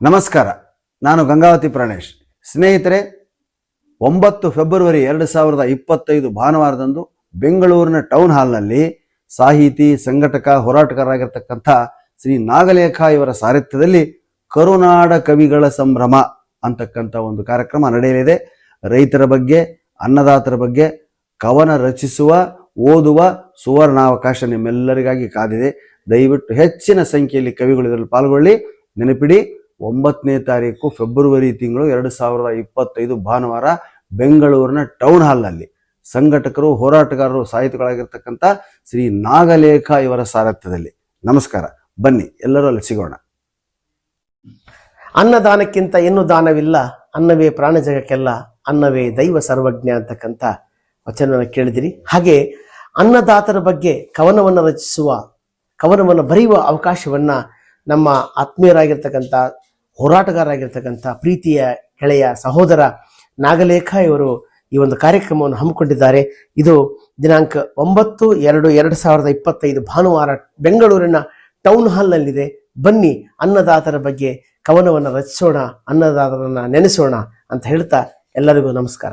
ನಮಸ್ಕಾರ, ನಾನು ಗಂಗಾವತಿ ಪ್ರಾಣೇಶ್. ಸ್ನೇಹಿತರೆ, ಒಂಬತ್ತು ಫೆಬ್ರವರಿ ಎರಡು ಸಾವಿರದ ಇಪ್ಪತ್ತೈದು ಭಾನುವಾರದಂದು ಬೆಂಗಳೂರಿನ ಟೌನ್ ಹಾಲ್ನಲ್ಲಿ ಸಾಹಿತಿ, ಸಂಘಟಕ, ಹೋರಾಟಗಾರರಾಗಿರ್ತಕ್ಕಂಥ ಶ್ರೀ ನಾಗಲೇಖ ಇವರ ಸಾರಥ್ಯದಲ್ಲಿ ಕರುನಾಡ ಕವಿಗಳ ಸಂಭ್ರಮ ಅಂತಕ್ಕಂಥ ಒಂದು ಕಾರ್ಯಕ್ರಮ ನಡೆಯಲಿದೆ. ರೈತರ ಬಗ್ಗೆ, ಅನ್ನದಾತರ ಬಗ್ಗೆ, ಕವನ ರಚಿಸುವ, ಓದುವ ಸುವರ್ಣಾವಕಾಶ ನಿಮ್ಮೆಲ್ಲರಿಗಾಗಿ ಕಾದಿದೆ. ದಯವಿಟ್ಟು ಹೆಚ್ಚಿನ ಸಂಖ್ಯೆಯಲ್ಲಿ ಕವಿಗಳು ಇದರಲ್ಲಿ ಪಾಲ್ಗೊಳ್ಳಿ. ನೆನಪಿಡಿ ಒಂಬತ್ತನೇ ತಾರೀಕು ಫೆಬ್ರವರಿ ತಿಂಗಳು ಎರಡು ಸಾವಿರದ ಇಪ್ಪತ್ತೈದು ಭಾನುವಾರ ಬೆಂಗಳೂರಿನ ಟೌನ್ ಹಾಲ್ನಲ್ಲಿ ಸಂಘಟಕರು, ಹೋರಾಟಗಾರರು, ಸಾಹಿತಿಗಳಾಗಿರ್ತಕ್ಕಂಥ ಶ್ರೀ ನಾಗಲೇಖ ಇವರ ಸಾರಥ್ಯದಲ್ಲಿ. ನಮಸ್ಕಾರ. ಬನ್ನಿ, ಎಲ್ಲರೂ ಅಲ್ಲಿ ಸಿಗೋಣ. ಅನ್ನದಾನಕ್ಕಿಂತ ಏನು ದಾನವಿಲ್ಲ, ಅನ್ನವೇ ಪ್ರಾಣ ಜಗಕ್ಕೆಲ್ಲ, ಅನ್ನವೇ ದೈವ ಸರ್ವಜ್ಞ ಅಂತಕ್ಕಂಥ ವಚನವನ್ನು ಕೇಳಿದಿರಿ. ಹಾಗೆ ಅನ್ನದಾತರ ಬಗ್ಗೆ ಕವನವನ್ನು ರಚಿಸುವ, ಕವನವನ್ನು ಬರೆಯುವ ಅವಕಾಶವನ್ನ ನಮ್ಮ ಆತ್ಮೀಯರಾಗಿರ್ತಕ್ಕಂಥ ಹೋರಾಟಗಾರರಾಗಿರ್ತಕ್ಕಂಥ ಪ್ರೀತಿಯ ಹೆಳೆಯ ಸಹೋದರ ನಾಗಲೇಖ ಇವರು ಈ ಒಂದು ಕಾರ್ಯಕ್ರಮವನ್ನು ಹಮ್ಮಿಕೊಂಡಿದ್ದಾರೆ. ಇದು ದಿನಾಂಕ ಒಂಬತ್ತು ಎರಡು ಎರಡು ಸಾವಿರದ ಇಪ್ಪತ್ತೈದು ಭಾನುವಾರ ಬೆಂಗಳೂರಿನ ಟೌನ್ ಹಾಲ್ನಲ್ಲಿದೆ ಬನ್ನಿ, ಅನ್ನದಾತರ ಬಗ್ಗೆ ಕವನವನ್ನು ರಚಿಸೋಣ, ಅನ್ನದಾತರನ್ನ ನೆನೆಸೋಣ ಅಂತ ಹೇಳ್ತಾ ಎಲ್ಲರಿಗೂ ನಮಸ್ಕಾರ.